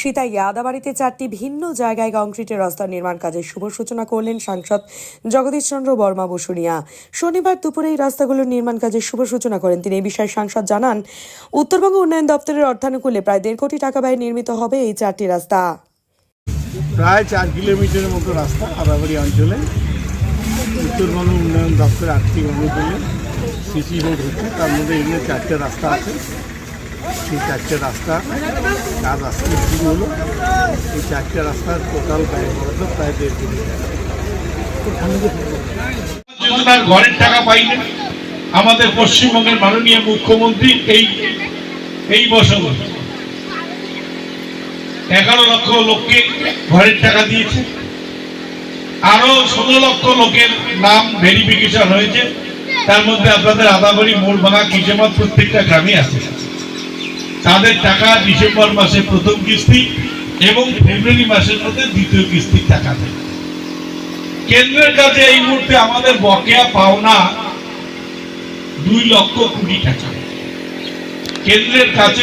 সীতাইয়া আদাবাড়িতে চারটি ভিন্ন জায়গায় কংক্রিটের রাস্তা নির্মাণ কাজের শুভ সূচনা করলেন সাংসদ জগদীশ চন্দ্র বর্মা বসুনিয়া শনিবার দুপুরে এই রাস্তাগুলোর নির্মাণ কাজের শুভ সূচনা করেন তিনি। এই বিষয়ে সাংসদ জানান, উত্তরবঙ্গ উন্নয়ন দপ্তরের অর্থানুকূলে প্রায় দেড় কোটি টাকা ব্যয়ে নির্মিত হবে এই চারটি রাস্তা। প্রায় চার কিলোমিটারের মতো রাস্তা আদাবাড়ি অঞ্চলে। উত্তরবঙ্গ উন্নয়ন দপ্তরের আর্থিক অনুকূলে সিসি রোড হচ্ছে, তার মধ্যে এগুলো চারটে রাস্তা আছে। সেই চারটে রাস্তা কাজ আজকে শুরু হলো। এই চারটে রাস্তার টোটাল ব্যয় বরাদ্দ প্রায় দেড় কোটি টাকা ঘরের টাকা পাইনি আমাদের পশ্চিমবঙ্গের মাননীয় মুখ্যমন্ত্রী এই এই বছর এগারো লক্ষ লোককে ঘরের টাকা দিয়েছে। আরও ষোলো লক্ষ লোকের নাম ভেরিফিকেশন হয়েছে। তার মধ্যে আপনাদের আদাবাড়ি মোড়ভাঙা কিসেমত প্রত্যেকটা গ্রামে আছে। তাদের টাকা ডিসেম্বর মাসে প্রথম কিস্তি এবং ফেব্রুয়ারি মাসের মধ্যে দ্বিতীয় কিস্তির টাকা দেয়। কেন্দ্রের কাছে এই মুহূর্তে আমাদের বকেয়া পাওনা দুই লক্ষ কোটি টাকা। কেন্দ্রের কাছে